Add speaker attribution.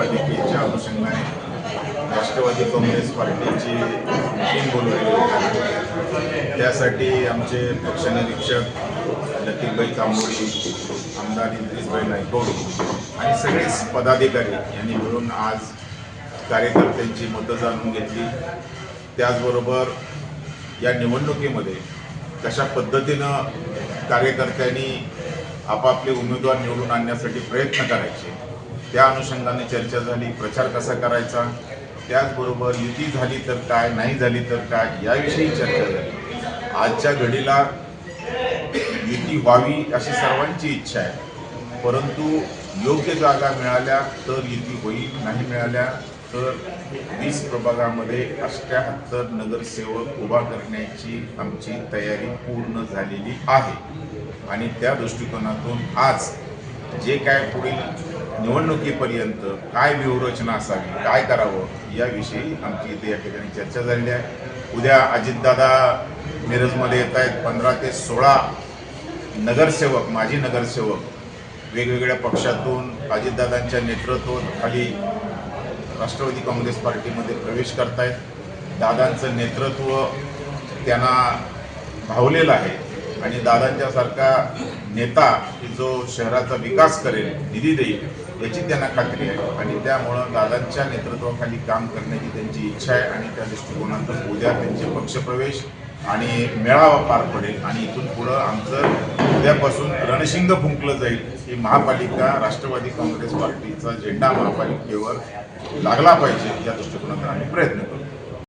Speaker 1: नगरपालिकेच्या अनुषंगाने राष्ट्रवादी काँग्रेस पार्टीची मीटिंग बोलवली त्यासाठी आमचे पक्षनिरीक्षक लतीफभाई तांबोळी आमदार इंद्रिसभाई नायकोड आणि सगळेच पदाधिकारी यांनी मिळून आज कार्यकर्त्यांची मतं जाणून घेतली. त्याचबरोबर या निवडणुकीमध्ये कशा पद्धतीनं कार्यकर्त्यांनी आपापले उमेदवार निवडून आणण्यासाठी प्रयत्न करायचे त्या अनुषंगाने चर्चा झाली प्रचार कसा करायचा? त्याचबरोबर युती झाली तर काय नाही झाली तर काय याविषयी चर्चा झाली. आजच्या घडीला युती व्हावी अशी सर्वांची इच्छा आहे. परंतु योग्य जागा मिळाल्या तर युती होईल नाही मिळाल्या तर वीस प्रभागामध्ये अष्ट्याहत्तर नगरसेवक उभा करण्याची आमची तयारी पूर्ण झालेली आहे. आणि त्या दृष्टिकोनातून आज जे काय पुढील निवडणुकीपर्यंत काय व्यूहरचना असावी काय करावं याविषयी आमची इथे या ठिकाणी चर्चा झालेली आहे. उद्या अजितदादा मिरजमध्ये येत आहेत. पंधरा ते सोळा नगरसेवक माजी नगरसेवक वेगवेगळ्या पक्षातून अजितदादांच्या नेतृत्वाखाली राष्ट्रवादी काँग्रेस पार्टीमध्ये प्रवेश करतायत. दादांचं नेतृत्व त्यांना भावलेलं आहे आणि दादांच्यासारखा नेता की जो शहराचा विकास करेल निधी देईल याची त्यांना खात्री आहे. आणि त्यामुळं दादांच्या नेतृत्वाखाली काम करण्याची त्यांची इच्छा आहे आणि त्या दृष्टिकोनातून उद्या त्यांचे पक्षप्रवेश आणि मेळावा पार पडेल. आणि इथून पुढं आमचं उद्यापासून रणशिंग फुंकलं जाईल की महापालिका राष्ट्रवादी काँग्रेस पार्टीचा झेंडा महापालिकेवर लागला पाहिजे या दृष्टिकोनातून आम्ही प्रयत्न करू.